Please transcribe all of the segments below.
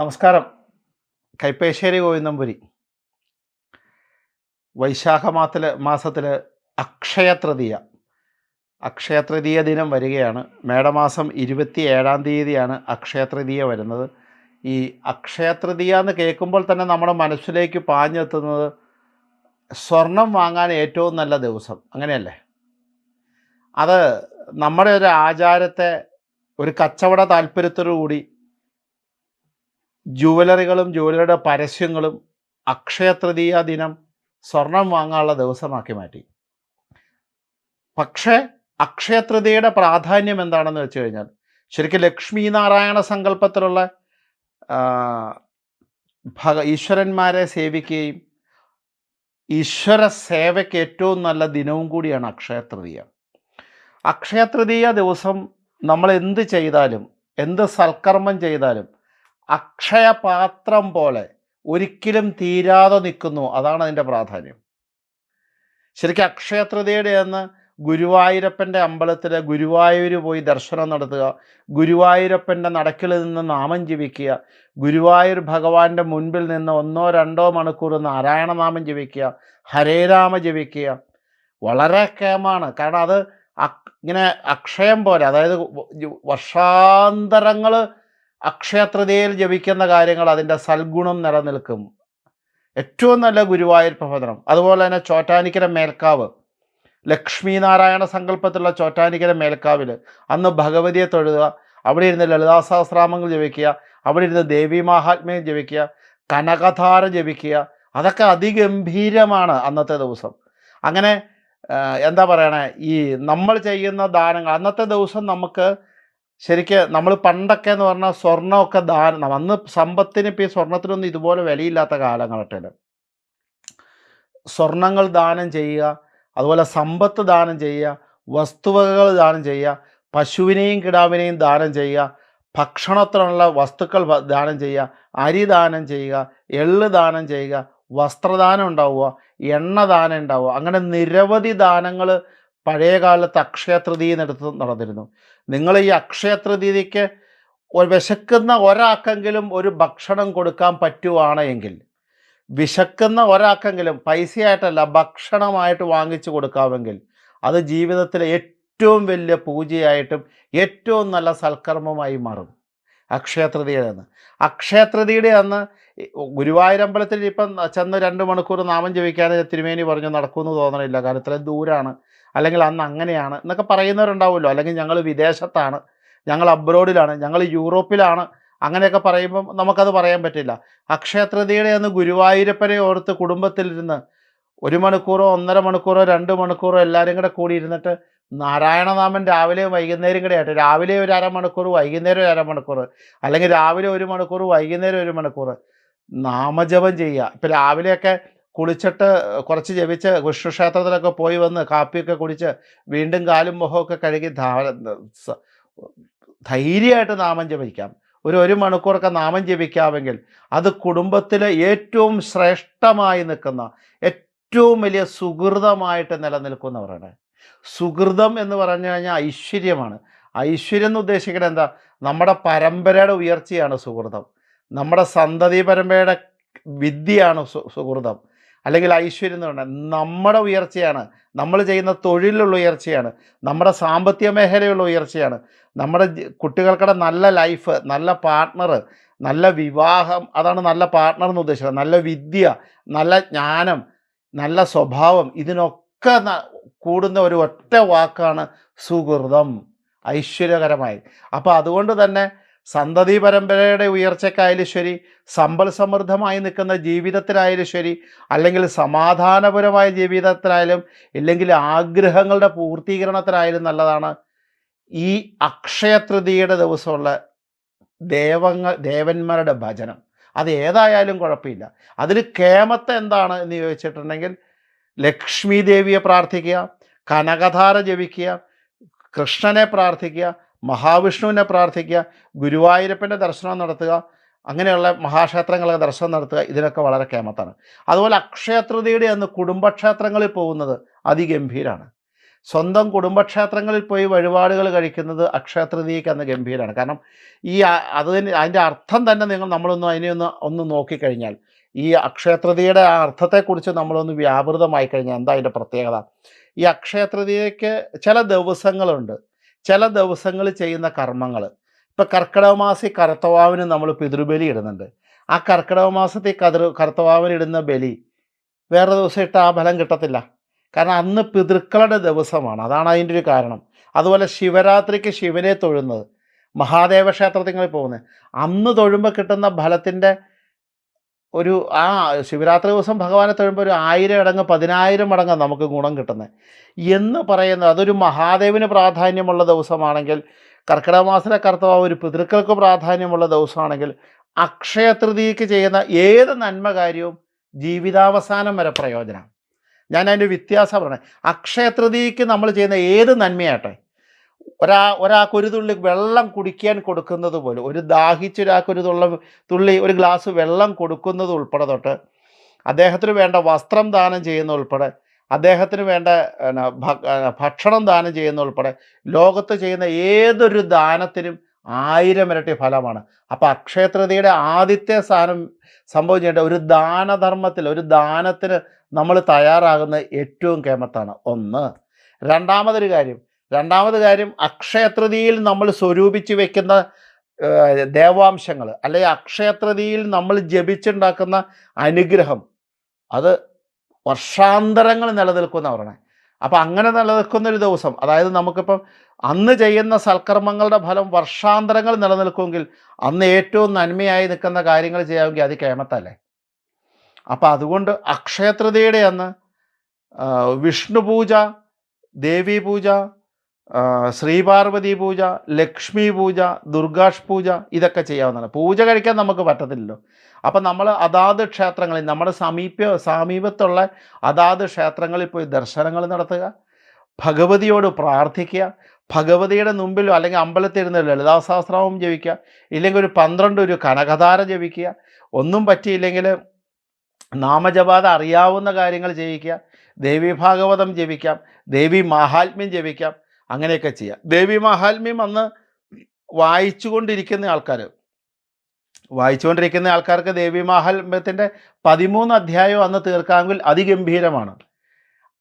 നമസ്കാരം. കൈപ്പേശ്ശേരി ഗോവിന്ദംപുരി. വൈശാഖ മാസത്തിൽ മാസത്തിൽ അക്ഷയതൃതീയ. അക്ഷയതൃതീയ ദിനം വരികയാണ്. മേടമാസം ഇരുപത്തി ഏഴാം തീയതിയാണ് അക്ഷയതൃതീയ വരുന്നത്. ഈ അക്ഷയതൃതീയ എന്ന് കേൾക്കുമ്പോൾ തന്നെ നമ്മുടെ മനസ്സിലേക്ക് പാഞ്ഞെത്തുന്നത് സ്വർണം വാങ്ങാൻ ഏറ്റവും നല്ല ദിവസം. അങ്ങനെയല്ലേ? അത് നമ്മുടെ ഒരു ആചാരത്തെ ഒരു കച്ചവട താല്പര്യത്തോടു കൂടി ജുവലറികളും ജുവലറിയുടെ പരസ്യങ്ങളും അക്ഷയ തൃതീയ ദിനം സ്വർണം വാങ്ങാനുള്ള ദിവസമാക്കി മാറ്റി. പക്ഷേ അക്ഷയ തൃതീയയുടെ പ്രാധാന്യം എന്താണെന്ന് വെച്ച് കഴിഞ്ഞാൽ ശരിക്കും ലക്ഷ്മി നാരായണ സങ്കല്പത്തിലുള്ള ഭഗ ഈശ്വരന്മാരെ സേവിക്കുകയും ഈശ്വര സേവയ്ക്ക് ഏറ്റവും നല്ല ദിനവും കൂടിയാണ് അക്ഷയ തൃതീയ അക്ഷയ തൃതീയ ദിവസം നമ്മൾ എന്ത് ചെയ്താലും എന്ത് സൽക്കർമ്മം ചെയ്താലും അക്ഷയപാത്രം പോലെ ഒരിക്കലും തീരാതെ നിൽക്കുന്നു. അതാണ് അതിന്റെ പ്രാധാന്യം. ശരിക്കും അക്ഷയത്രതയുടെ അന്ന് ഗുരുവായൂരപ്പന്റെ അമ്പലത്തിൽ ഗുരുവായൂർ പോയി ദർശനം നടത്തുക ഗുരുവായൂരപ്പന്റെ നടക്കിൽ നിന്ന് നാമം ജപിക്കുക ഗുരുവായൂർ ഭഗവാന്റെ മുൻപിൽ നിന്ന് ഒന്നോ രണ്ടോ മണിക്കൂർ നാരായണ നാമം ജപിക്കുക ഹരേരാമ ജപിക്കുക വളരെ കേമാണ് കാരണം അത് ഇങ്ങനെ അക്ഷയം പോലെ അതായത് വർഷാന്തരങ്ങൾ അക്ഷയ തൃതീയയിൽ ജപിക്കുന്ന കാര്യങ്ങൾ അതിന്റെ സൽഗുണം നിലനിൽക്കും. ഏറ്റവും നല്ല ഗുരുവായൂർ പ്രബോധനം. അതുപോലെ തന്നെ ചോറ്റാനിക്കര മേൽക്കാവ്. ലക്ഷ്മീനാരായണ സങ്കല്പത്തിലുള്ള ചോറ്റാനിക്കര മേൽക്കാവിൽ അന്ന് ഭഗവതിയെ തൊഴുക അവിടെ ഇരുന്ന് ലളിതാ സഹസ്രാമങ്ങൾ ജപിക്കുക അവിടെ ഇരുന്ന് ദേവി മാഹാത്മ്യം ജപിക്കുക കനകധാര ജപിക്കുക. അതൊക്കെ അതിഗംഭീരമാണ് അന്നത്തെ ദിവസം. അങ്ങനെ എന്താ പറയണേ? ഈ നമ്മൾ ചെയ്യുന്ന ദാനങ്ങൾ അന്നത്തെ ദിവസം നമുക്ക് ശരിക്ക് നമ്മൾ പണ്ടൊക്കെ എന്ന് പറഞ്ഞാൽ സ്വർണമൊക്കെ ദാനം അന്ന് സമ്പത്തിന് ഇപ്പം ഈ സ്വർണത്തിനൊന്നും ഇതുപോലെ വിലയില്ലാത്ത കാലഘട്ടത്തിൽ സ്വർണങ്ങൾ ദാനം ചെയ്യുക അതുപോലെ സമ്പത്ത് ദാനം ചെയ്യുക വസ്തുവകകൾ ദാനം ചെയ്യുക പശുവിനെയും കിടാവിനെയും ദാനം ചെയ്യുക ഭക്ഷണത്തിനുള്ള വസ്തുക്കൾ ദാനം ചെയ്യുക അരി ദാനം ചെയ്യുക എള്ള് ദാനം ചെയ്യുക വസ്ത്രദാനം ഉണ്ടാവുക എണ്ണ ദാനം ഉണ്ടാവുക അങ്ങനെ നിരവധി ദാനങ്ങൾ പഴയ കാലത്ത് അക്ഷയ തൃതീയെടുത്ത് നടന്നിരുന്നു. നിങ്ങൾ ഈ അക്ഷയ തൃതീയക്ക് വിശക്കുന്ന ഒരാൾക്കെങ്കിലും ഒരു ഭക്ഷണം കൊടുക്കാൻ പറ്റുവാണെങ്കിൽ വിശക്കുന്ന ഒരാൾക്കെങ്കിലും പൈസയായിട്ടല്ല ഭക്ഷണമായിട്ട് വാങ്ങിച്ചു കൊടുക്കാമെങ്കിൽ അത് ജീവിതത്തിലെ ഏറ്റവും വലിയ പൂജയായിട്ടും ഏറ്റവും നല്ല സൽക്കർമ്മമായി മാറും. അക്ഷയ തൃതീയ എന്ന് അക്ഷയ തൃതീയയുടെ അന്ന് ഗുരുവായൂരമ്പലത്തിൽ ഇപ്പം ചെന്ന് രണ്ട് മണിക്കൂർ നാമം ജപിക്കാൻ തിരുമേനി പറഞ്ഞു നടക്കുമെന്ന് തോന്നണില്ല. കാരണം ഇത്രയും ദൂരാണ്. അല്ലെങ്കിൽ അന്ന് അങ്ങനെയാണ് എന്നൊക്കെ പറയുന്നവരുണ്ടാവുമല്ലോ. അല്ലെങ്കിൽ ഞങ്ങൾ വിദേശത്താണ് ഞങ്ങൾ അബ്രോഡിലാണ് ഞങ്ങൾ യൂറോപ്പിലാണ്. അങ്ങനെയൊക്കെ പറയുമ്പം നമുക്കത് പറയാൻ പറ്റില്ല. അക്ഷയ തൃതീയയുടെ അന്ന് ഗുരുവായൂരപ്പനെ ഓർത്ത് കുടുംബത്തിലിരുന്ന് ഒരു മണിക്കൂറോ ഒന്നര മണിക്കൂറോ രണ്ട് മണിക്കൂറോ എല്ലാവരും കൂടെ കൂടി ഇരുന്നിട്ട് നാരായണനാമൻ രാവിലെ വൈകുന്നേരം കൂടെ ആയിട്ട് രാവിലെ ഒരു അരമണിക്കൂർ വൈകുന്നേരം ഒരു അരമണിക്കൂർ അല്ലെങ്കിൽ രാവിലെ ഒരു മണിക്കൂർ വൈകുന്നേരം ഒരു മണിക്കൂർ നാമജപം ചെയ്യുക. ഇപ്പം രാവിലെയൊക്കെ കുളിച്ചിട്ട് കുറച്ച് ജപിച്ച് വിഷ്ണുക്ഷേത്രത്തിലൊക്കെ പോയി വന്ന് കാപ്പിയൊക്കെ കുടിച്ച് വീണ്ടും കാലും മുഖമൊക്കെ കഴുകി ധൈര്യമായിട്ട് നാമം ജപിക്കാം. ഒരു ഒരു മണിക്കൂറൊക്കെ നാമം ജപിക്കാമെങ്കിൽ അത് കുടുംബത്തിലെ ഏറ്റവും ശ്രേഷ്ഠമായി നിൽക്കുന്ന ഏറ്റവും വലിയ സുഹൃതമായിട്ട് നിലനിൽക്കുന്നവരാണ്. സുഹൃതം എന്ന് പറഞ്ഞു കഴിഞ്ഞാൽ ഐശ്വര്യമാണ്. ഐശ്വര്യം എന്ന് ഉദ്ദേശിക്കുന്നത് എന്താ? നമ്മുടെ പരമ്പരയുടെ ഉയർച്ചയാണ് സുഹൃതം. നമ്മുടെ സന്തതി പരമ്പരയുടെ വിദ്യയാണ് സുഹൃതം. അല്ലെങ്കിൽ ഐശ്വര്യം എന്ന് പറഞ്ഞാൽ നമ്മുടെ ഉയർച്ചയാണ്. നമ്മൾ ചെയ്യുന്ന തൊഴിലുള്ള ഉയർച്ചയാണ്. നമ്മുടെ സാമ്പത്തിക മേഖലയുള്ള ഉയർച്ചയാണ്. നമ്മുടെ കുട്ടികൾക്കുടെ നല്ല ലൈഫ് നല്ല പാർട്ട്ണർ നല്ല വിവാഹം അതാണ് നല്ല പാർട്ട്ണർ എന്ന് ഉദ്ദേശിക്കുന്നത്. നല്ല വിദ്യ നല്ല ജ്ഞാനം നല്ല സ്വഭാവം ഇതിനൊക്കെ കൂടുന്ന ഒരു ഒറ്റ വാക്കാണ് സുഹൃതം. ഐശ്വര്യകരമായി. അപ്പോൾ അതുകൊണ്ട് തന്നെ സന്തതി പരമ്പരയുടെ ഉയർച്ചയ്ക്കായാലും ശരി സമ്പൽ സമൃദ്ധമായി നിൽക്കുന്ന ജീവിതത്തിലായാലും ശരി അല്ലെങ്കിൽ സമാധാനപരമായ ജീവിതത്തിലായാലും ഇല്ലെങ്കിൽ ആഗ്രഹങ്ങളുടെ പൂർത്തീകരണത്തിലായാലും നല്ലതാണ്. ഈ അക്ഷയ തൃതീയയുടെ ദിവസമുള്ള ദേവങ്ങൾ ദേവന്മാരുടെ ഭജനം. അത് ഏതായാലും കുഴപ്പമില്ല. അതിൽ കേമത്തെ എന്താണ് എന്ന് ചോദിച്ചിട്ടുണ്ടെങ്കിൽ ലക്ഷ്മി ദേവിയെ പ്രാർത്ഥിക്കുക കനകധാര ജപിക്കുക കൃഷ്ണനെ പ്രാർത്ഥിക്കുക മഹാവിഷ്ണുവിനെ പ്രാർത്ഥിക്കുക ഗുരുവായൂരപ്പന്റെ ദർശനം നടത്തുക അങ്ങനെയുള്ള മഹാക്ഷേത്രങ്ങളൊക്കെ ദർശനം നടത്തുക ഇതിനൊക്കെ വളരെ കേമത്താണ്. അതുപോലെ അക്ഷയതൃതിയുടെ അന്ന് കുടുംബക്ഷേത്രങ്ങളിൽ പോകുന്നത് അതിഗംഭീരാണ്. സ്വന്തം കുടുംബക്ഷേത്രങ്ങളിൽ പോയി വഴിപാടുകൾ കഴിക്കുന്നത് അക്ഷയതൃതിയ്ക്ക് അന്ന് ഗംഭീരമാണ് കാരണം ഈ അതിന് അതിന്റെ അർത്ഥം തന്നെ നിങ്ങൾ നമ്മളൊന്ന് അതിനെയൊന്ന് ഒന്ന് നോക്കിക്കഴിഞ്ഞാൽ ഈ അക്ഷയതൃതിയുടെ ആ അർത്ഥത്തെക്കുറിച്ച് നമ്മളൊന്ന് വ്യാപൃതമായി കഴിഞ്ഞാൽ എന്താ അതിന്റെ പ്രത്യേകത? ഈ അക്ഷയതൃതിയയ്ക്ക് ചില ദിവസങ്ങളുണ്ട്. ചില ദിവസങ്ങൾ ചെയ്യുന്ന കർമ്മങ്ങൾ. ഇപ്പം കർക്കിടക മാസി കറുത്തവാവിന് നമ്മൾ പിതൃബലി ഇടുന്നുണ്ട്. ആ കർക്കിടക മാസത്തിൽ കതിർ കറുത്തവാവിന് ഇടുന്ന ബലി വേറെ ദിവസം ഇട്ട് ആ ഫലം കിട്ടത്തില്ല. കാരണം അന്ന് പിതൃക്കളുടെ ദിവസമാണ്. അതാണ് അതിന്റെ ഒരു കാരണം. അതുപോലെ ശിവരാത്രിക്ക് ശിവനെ തൊഴുന്നത്. മഹാദേവ ക്ഷേത്രത്തിൽ പോകുന്നത്. അന്ന് തൊഴുമ്പോൾ കിട്ടുന്ന ഫലത്തിന്റെ ഒരു ആ ശിവരാത്രി ദിവസം ഭഗവാനെ തൊഴുമ്പോൾ ഒരു ആയിരം അടങ്ങ് പതിനായിരം അടങ്ങ് നമുക്ക് ഗുണം കിട്ടുന്നത് എന്ന് പറയുന്നത് അതൊരു മഹാദേവിന് പ്രാധാന്യമുള്ള ദിവസമാണെങ്കിൽ കർക്കിടക മാസത്തിലെ കർത്തവാവ് ഒരു പിതൃക്കൾക്ക് പ്രാധാന്യമുള്ള ദിവസമാണെങ്കിൽ അക്ഷയതൃതിക്ക് ചെയ്യുന്ന ഏത് നന്മ കാര്യവും ജീവിതാവസാനം വരെ പ്രയോജനം ഞാൻ അതിന്റെ വ്യത്യാസം പറയണേ അക്ഷയതൃതിക്ക് നമ്മൾ ചെയ്യുന്ന ഏത് നന്മയാട്ടെ ഒരാ ഒരാൾക്ക് ഒരു തുള്ളി വെള്ളം കുടിക്കാൻ കൊടുക്കുന്നത് പോലും ഒരു ദാഹിച്ച് ഒരാൾക്ക് ഒരു തുള്ള തുള്ളി ഒരു ഗ്ലാസ് വെള്ളം കൊടുക്കുന്നത് ഉൾപ്പെടെ തൊട്ട് അദ്ദേഹത്തിന് വേണ്ട വസ്ത്രം ദാനം ചെയ്യുന്ന ഉൾപ്പെടെ അദ്ദേഹത്തിന് വേണ്ട ഭക്ഷണം ദാനം ചെയ്യുന്ന ഉൾപ്പെടെ ലോകത്ത് ചെയ്യുന്ന ഏതൊരു ദാനത്തിനും ആയിരം ഇരട്ടി ഫലമാണ്. അപ്പം അക്ഷയതൃതിയുടെ ആദ്യത്തെ സ്ഥാനം സംഭവിച്ചേണ്ട ഒരു ദാനധർമ്മത്തിൽ ഒരു ദാനത്തിന് നമ്മൾ തയ്യാറാകുന്ന ഏറ്റവും കേമത്താണ്. ഒന്ന്. രണ്ടാമതൊരു കാര്യം രണ്ടാമത് കാര്യം അക്ഷയതൃതിയിൽ നമ്മൾ സ്വരൂപിച്ച് വെക്കുന്ന ദേവാംശങ്ങൾ അല്ലെങ്കിൽ അക്ഷയതൃതിയിൽ നമ്മൾ ജപിച്ചുണ്ടാക്കുന്ന അനുഗ്രഹം. അത് വർഷാന്തരങ്ങൾ നിലനിൽക്കുന്ന പറയണേ. അപ്പം അങ്ങനെ നിലനിൽക്കുന്ന ഒരു ദിവസം അതായത് നമുക്കിപ്പം അന്ന് ചെയ്യുന്ന സൽക്കർമ്മങ്ങളുടെ ഫലം വർഷാന്തരങ്ങൾ നിലനിൽക്കുമെങ്കിൽ അന്ന് ഏറ്റവും നന്മയായി നിൽക്കുന്ന കാര്യങ്ങൾ ചെയ്യാമെങ്കിൽ അത് കേമത്തല്ലേ? അപ്പം അതുകൊണ്ട് അക്ഷയതൃതിയുടെ അന്ന് വിഷ്ണു പൂജ ദേവി പൂജ ശ്രീപാർവതി പൂജ ലക്ഷ്മി പൂജ ദുർഗാഷ് പൂജ ഇതൊക്കെ ചെയ്യാവുന്നതാണ്. പൂജ കഴിക്കാൻ നമുക്ക് പറ്റത്തില്ലല്ലോ. അപ്പം നമ്മൾ അതാത് ക്ഷേത്രങ്ങളിൽ നമ്മുടെ സമീപ സമീപത്തുള്ള അതാത് ക്ഷേത്രങ്ങളിൽ പോയി ദർശനങ്ങൾ നടത്തുക. ഭഗവതിയോട് പ്രാർത്ഥിക്കുക. ഭഗവതിയുടെ മുമ്പിലോ അല്ലെങ്കിൽ അമ്പലത്തിരുന്ന് ലളിതാസാസ്ത്രവും ജപിക്കുക. ഇല്ലെങ്കിൽ ഒരു പന്ത്രണ്ട് ഒരു കനകധാര ജപിക്കുക. ഒന്നും പറ്റിയില്ലെങ്കിൽ നാമജപാത അറിയാവുന്ന കാര്യങ്ങൾ ജപിക്കുക ദേവി ഭാഗവതം ജപിക്കാം. ദേവി മഹാത്മ്യം ജപിക്കാം. അങ്ങനെയൊക്കെ ചെയ്യാം. ദേവി മഹാത്മ്യം അന്ന് വായിച്ചുകൊണ്ടിരിക്കുന്ന ആൾക്കാർ വായിച്ചുകൊണ്ടിരിക്കുന്ന ആൾക്കാർക്ക് ദേവി മഹാത്മ്യത്തിന്റെ പതിമൂന്ന് അധ്യായം അന്ന് തീർക്കാമെങ്കിൽ അതിഗംഭീരമാണ്.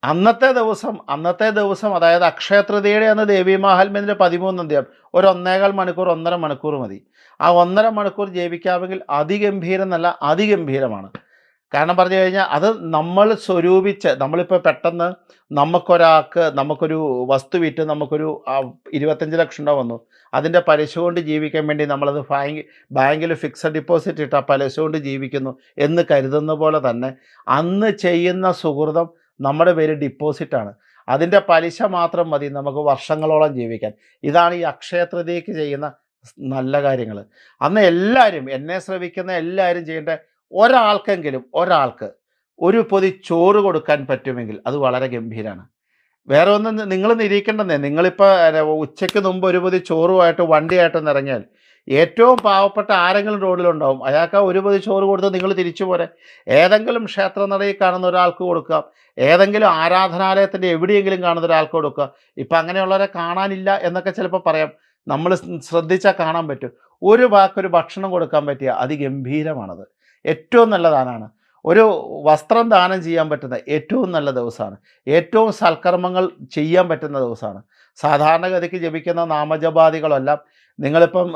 അന്നത്തെ ദിവസം അന്നത്തെ ദിവസം അതായത് അക്ഷയതൃതിയുടെ അന്ന് ദേവി മഹാത്മ്യത്തിന്റെ പതിമൂന്ന് അധ്യായം. ഒരു ഒന്നേകാൽ മണിക്കൂർ ഒന്നര മണിക്കൂർ മതി. ആ ഒന്നര മണിക്കൂർ ജപിക്കാമെങ്കിൽ അതിഗംഭീരം എന്നല്ല അതിഗംഭീരമാണ്. കാരണം പറഞ്ഞു കഴിഞ്ഞാൽ അത് നമ്മൾ സ്വരൂപിച്ച് നമ്മളിപ്പോൾ പെട്ടെന്ന് നമുക്കൊരാൾക്ക് നമുക്കൊരു വസ്തു വിറ്റ് നമുക്കൊരു ഇരുപത്തഞ്ച് ലക്ഷം രൂപ വന്നു. അതിന്റെ പലിശ കൊണ്ട് ജീവിക്കാൻ വേണ്ടി നമ്മളത് ബാങ്ക് ബാങ്കിൽ ഫിക്സഡ് ഡിപ്പോസിറ്റ് ഇട്ട് ആ പലിശ കൊണ്ട് ജീവിക്കുന്നു എന്ന് കരുതുന്ന പോലെ തന്നെ അന്ന് ചെയ്യുന്ന സുഹൃതം നമ്മുടെ പേര് ഡിപ്പോസിറ്റാണ് അതിന്റെ പലിശ മാത്രം മതി നമുക്ക് വർഷങ്ങളോളം ജീവിക്കാൻ. ഇതാണ് ഈ അക്ഷയതൃതിക്ക് ചെയ്യുന്ന നല്ല കാര്യങ്ങൾ അന്ന് എല്ലാവരും എന്നെ ശ്രവിക്കുന്ന എല്ലാവരും ചെയ്യേണ്ട ഒരാൾക്കെങ്കിലും ഒരാൾക്ക് ഒരു പൊതി ചോറ് കൊടുക്കാൻ പറ്റുമെങ്കിൽ അത് വളരെ ഗംഭീരമാണ് വേറെ ഒന്നും നിങ്ങൾ നിരീക്കേണ്ടെന്നേ നിങ്ങളിപ്പോൾ ഉച്ചയ്ക്ക് മുമ്പ് ഒരു പൊതി ചോറുമായിട്ട് വണ്ടിയായിട്ടൊന്ന് ഇറങ്ങിയാൽ ഏറ്റവും പാവപ്പെട്ട ആരെങ്കിലും റോഡിലുണ്ടാവും. അയാൾക്ക് ആ ഒരു പൊതി ചോറ് കൊടുത്ത് നിങ്ങൾ തിരിച്ചു പോരെ. ഏതെങ്കിലും ക്ഷേത്ര ക്ഷേത്രനടയിൽ കാണുന്ന ഒരാൾക്ക് കൊടുക്കാം ഏതെങ്കിലും ആരാധനാലയത്തിന്റെ എവിടെയെങ്കിലും കാണുന്ന ഒരാൾക്ക് കൊടുക്കുക. ഇപ്പം അങ്ങനെയുള്ളവരെ കാണാനില്ല എന്നൊക്കെ ചിലപ്പോൾ പറയാം. നമ്മൾ ശ്രദ്ധിച്ചാൽ കാണാൻ പറ്റും. ഒരു വാക്കൊരു ഭക്ഷണം കൊടുക്കാൻ പറ്റിയ അതിഗംഭീരമാണത്. ഏറ്റവും നല്ല ദാനമാണ് ഒരു വസ്ത്രം ദാനം ചെയ്യാൻ പറ്റുന്ന ഏറ്റവും നല്ല ദിവസമാണ്. ഏറ്റവും സൽക്കർമ്മങ്ങൾ ചെയ്യാൻ പറ്റുന്ന ദിവസമാണ്. സാധാരണഗതിക്ക് ജപിക്കുന്ന നാമജപാദികളെല്ലാം നിങ്ങളിപ്പം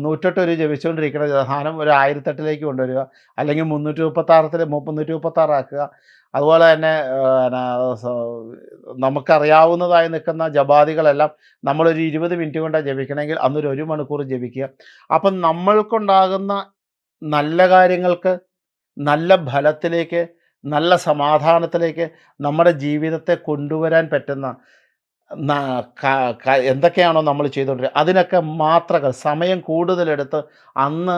നൂറ്റെട്ട് ഒരു ജപിച്ചുകൊണ്ടിരിക്കുന്ന ദാനം ഒരു ആയിരത്തെട്ടിലേക്ക് കൊണ്ടുവരിക. അല്ലെങ്കിൽ മുന്നൂറ്റി മുപ്പത്താറത്തിൽ മുന്നൂറ്റി മുപ്പത്താറാക്കുക അതുപോലെ തന്നെ നമുക്കറിയാവുന്നതായി നിൽക്കുന്ന ജപാദികളെല്ലാം നമ്മളൊരു ഇരുപത് മിനിറ്റ് കൊണ്ടാണ് ജപിക്കണമെങ്കിൽ അന്നൊരു ഒരു മണിക്കൂർ ജപിക്കുക. അപ്പം നമ്മൾക്കുണ്ടാകുന്ന നല്ല കാര്യങ്ങൾക്ക് നല്ല ഫലത്തിലേക്ക് നല്ല സമാധാനത്തിലേക്ക് നമ്മുടെ ജീവിതത്തെ കൊണ്ടുവരാൻ പറ്റുന്ന എന്തൊക്കെയാണോ നമ്മൾ ചെയ്തുകൊണ്ടിരിക്കുന്നത് അതിനൊക്കെ മാത്രകൾ സമയം കൂടുതലെടുത്ത് അന്ന്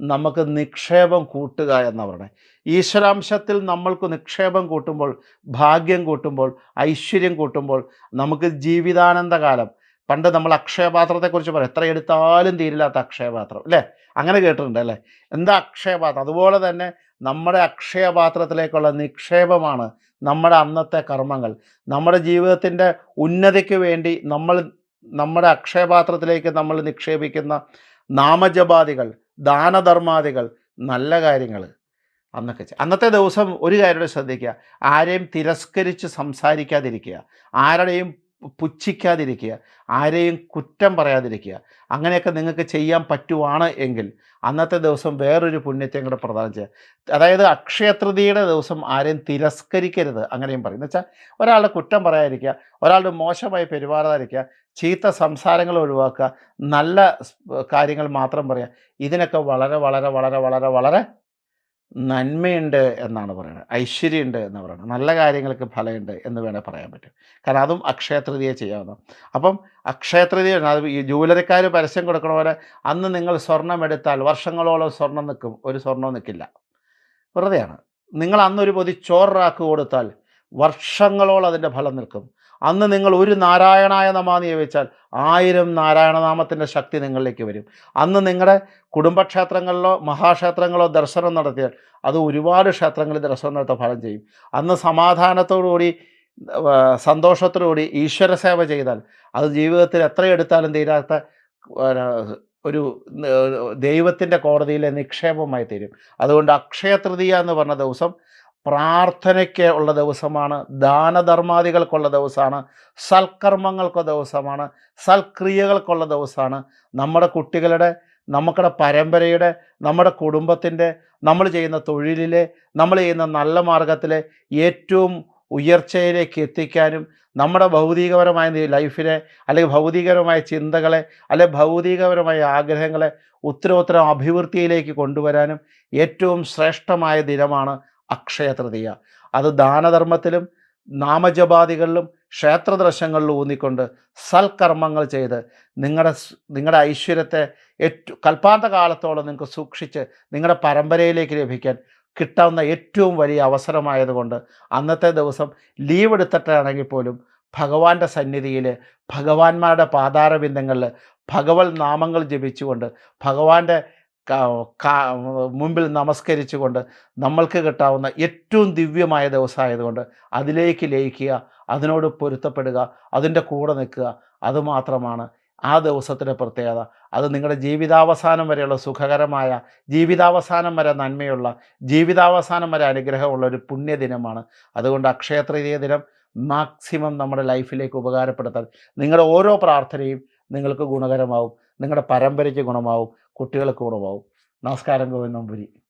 നമുക്ക് നിക്ഷേപം കൂട്ടുക എന്ന് പറയണേ ഈശ്വരാംശത്തിൽ നമ്മൾക്ക് നിക്ഷേപം കൂട്ടുമ്പോൾ ഭാഗ്യം കൂട്ടുമ്പോൾ ഐശ്വര്യം കൂട്ടുമ്പോൾ നമുക്ക് ജീവിതാനന്ദകാലം പണ്ട് നമ്മൾ അക്ഷയപാത്രത്തെക്കുറിച്ച് പറയും. എത്ര എടുത്താലും തീരില്ലാത്ത അക്ഷയപാത്രം അല്ലേ? അങ്ങനെ കേട്ടിട്ടുണ്ട് അല്ലേ? എന്താ അക്ഷയപാത്രം? അതുപോലെ തന്നെ നമ്മുടെ അക്ഷയപാത്രത്തിലേക്കുള്ള നിക്ഷേപമാണ് നമ്മുടെ അന്നത്തെ കർമ്മങ്ങൾ. നമ്മുടെ ജീവിതത്തിന്റെ ഉന്നതിക്ക് വേണ്ടി നമ്മൾ നമ്മുടെ അക്ഷയപാത്രത്തിലേക്ക് നമ്മൾ നിക്ഷേപിക്കുന്ന നാമജപാദികൾ ദാനധർമാദികൾ നല്ല കാര്യങ്ങൾ അന്നൊക്കെ അന്നത്തെ ദിവസം ഒരു കാര്യം ശ്രദ്ധിക്കുക. ആരെയും തിരസ്കരിച്ച് സംസാരിക്കാതിരിക്കുക. ആരുടെയും പുച്ഛിക്കാതിരിക്കുക. ആരെയും കുറ്റം പറയാതിരിക്കുക. അങ്ങനെയൊക്കെ നിങ്ങൾക്ക് ചെയ്യാൻ പറ്റുവാണ് എങ്കിൽ അന്നത്തെ ദിവസം വേറൊരു പുണ്യത്തെയും കൂടെ പ്രദാനം ചെയ്യുക അതായത് അക്ഷയതൃതിയുടെ ദിവസം ആരെയും തിരസ്കരിക്കരുത് അങ്ങനെയും പറയും. എന്ന് വെച്ചാൽ ഒരാളുടെ കുറ്റം പറയാതിരിക്കുക ഒരാളുടെ മോശമായി പെരുമാറാതിരിക്കുക ചീത്ത സംസാരങ്ങൾ ഒഴിവാക്കുക നല്ല കാര്യങ്ങൾ മാത്രം പറയുക ഇതിനൊക്കെ വളരെ വളരെ വളരെ വളരെ വളരെ നന്മയുണ്ട് എന്നാണ് പറയുന്നത്. ഐശ്വര്യമുണ്ട് എന്ന് പറയുന്നത്. നല്ല കാര്യങ്ങൾക്ക് ഫലമുണ്ട് എന്ന് വേണേൽ പറയാൻ പറ്റും. കാരണം അതും അക്ഷയതൃതിയെ ചെയ്യാവുന്ന അപ്പം അക്ഷയതൃതിയ അത് ഈ ജൂവലറിക്കാർ പരസ്യം കൊടുക്കണ പോലെ അന്ന് നിങ്ങൾ സ്വർണം എടുത്താൽ വർഷങ്ങളോളം സ്വർണം നിൽക്കും. ഒരു സ്വർണം നിൽക്കില്ല. വെറുതെയാണ്. നിങ്ങൾ അന്നൊരു പൊതി ചോറാക്ക് കൊടുത്താൽ വർഷങ്ങളോളം അതിന്റെ ഫലം നിൽക്കും. അന്ന് നിങ്ങൾ ഒരു നാരായണായ നമാന്ന് വെച്ചാൽ ആയിരം നാരായണനാമത്തിന്റെ ശക്തി നിങ്ങളിലേക്ക് വരും. അന്ന് നിങ്ങളുടെ കുടുംബക്ഷേത്രങ്ങളിലോ മഹാക്ഷേത്രങ്ങളോ ദർശനം നടത്തിയാൽ അത് ഒരുപാട് ക്ഷേത്രങ്ങളിൽ ദർശനം നടത്താൻ ഫലം ചെയ്യും. അന്ന് സമാധാനത്തോടുകൂടി സന്തോഷത്തോടുകൂടി ഈശ്വര സേവ ചെയ്താൽ അത് ജീവിതത്തിൽ എത്ര എടുത്താലും തീരാത്ത ഒരു ദൈവത്തിന്റെ കോടതിയിലെ നിക്ഷേപമായി തീരും. അതുകൊണ്ട് അക്ഷയ തൃതീയ എന്ന് പറഞ്ഞ ദിവസം പ്രാർത്ഥനയ്ക്ക് ഉള്ള ദിവസമാണ് ദാനധർമാദികൾക്കുള്ള ദിവസമാണ് സൽക്കർമ്മങ്ങൾക്കുള്ള ദിവസമാണ് സൽക്രിയകൾക്കുള്ള ദിവസമാണ്. നമ്മുടെ കുട്ടികളുടെ നമ്മുടെ പരമ്പരയുടെ നമ്മുടെ കുടുംബത്തിന്റെ നമ്മൾ ചെയ്യുന്ന തൊഴിലിലെ നമ്മൾ ചെയ്യുന്ന നല്ല മാർഗത്തിലെ ഏറ്റവും ഉയർച്ചയിലേക്ക് എത്തിക്കാനും നമ്മുടെ ഭൗതികപരമായ ലൈഫിനെ അല്ലെങ്കിൽ ഭൗതികപരമായ ചിന്തകളെ അല്ലെ ഭൗതികപരമായ ആഗ്രഹങ്ങളെ ഉത്തരോത്തരം അഭിവൃദ്ധിയിലേക്ക് കൊണ്ടുവരാനും ഏറ്റവും ശ്രേഷ്ഠമായ ദിനമാണ് അക്ഷയ തൃതീയ അത് ദാനധർമ്മത്തിലും നാമജപാദികളിലും ക്ഷേത്രദർശനങ്ങളിലും ഊന്നിക്കൊണ്ട് സൽക്കർമ്മങ്ങൾ ചെയ്ത് നിങ്ങളുടെ നിങ്ങളുടെ ഐശ്വര്യത്തെ ഏറ്റവും കൽപ്പാന്ത കാലത്തോളം നിങ്ങൾക്ക് സൂക്ഷിച്ച് നിങ്ങളുടെ പരമ്പരയിലേക്ക് ലഭിക്കാൻ കിട്ടാവുന്ന ഏറ്റവും വലിയ അവസരമായതുകൊണ്ട് അന്നത്തെ ദിവസം ലീവ് എടുത്തിട്ടാണെങ്കിൽ പോലും ഭഗവാന്റെ സന്നിധിയിൽ ഭഗവാന്മാരുടെ പാതാരബിന്ദങ്ങളിൽ ഭഗവത് നാമങ്ങൾ ജപിച്ചുകൊണ്ട് ഭഗവാന്റെ മുമ്പിൽ നമസ്കരിച്ചുകൊണ്ട് നമ്മൾക്ക് കിട്ടാവുന്ന ഏറ്റവും ദിവ്യമായ ദിവസമായതുകൊണ്ട് അതിലേക്ക് ലയിക്കുക അതിനോട് പൊരുത്തപ്പെടുക അതിന്റെ കൂടെ നിൽക്കുക അതുമാത്രമാണ് ആ ദിവസത്തിന്റെ പ്രത്യേകത. അത് നിങ്ങളുടെ ജീവിതാവസാനം വരെയുള്ള സുഖകരമായ ജീവിതാവസാനം വരെ നന്മയുള്ള ജീവിതാവസാനം വരെ അനുഗ്രഹമുള്ള ഒരു പുണ്യദിനമാണ്. അതുകൊണ്ട് അക്ഷയതൃതീയ ദിനം മാക്സിമം നമ്മുടെ ലൈഫിലേക്ക് ഉപകാരപ്പെടുത്താൻ നിങ്ങളുടെ ഓരോ പ്രാർത്ഥനയും നിങ്ങൾക്ക് ഗുണകരമാവും. നിങ്ങളുടെ പരമ്പരയ്ക്ക് ഗുണമാവും കുട്ടികൾക്ക് ഗുണമാവും. നമസ്കാരം ഗോവിന്ദമ്പുരി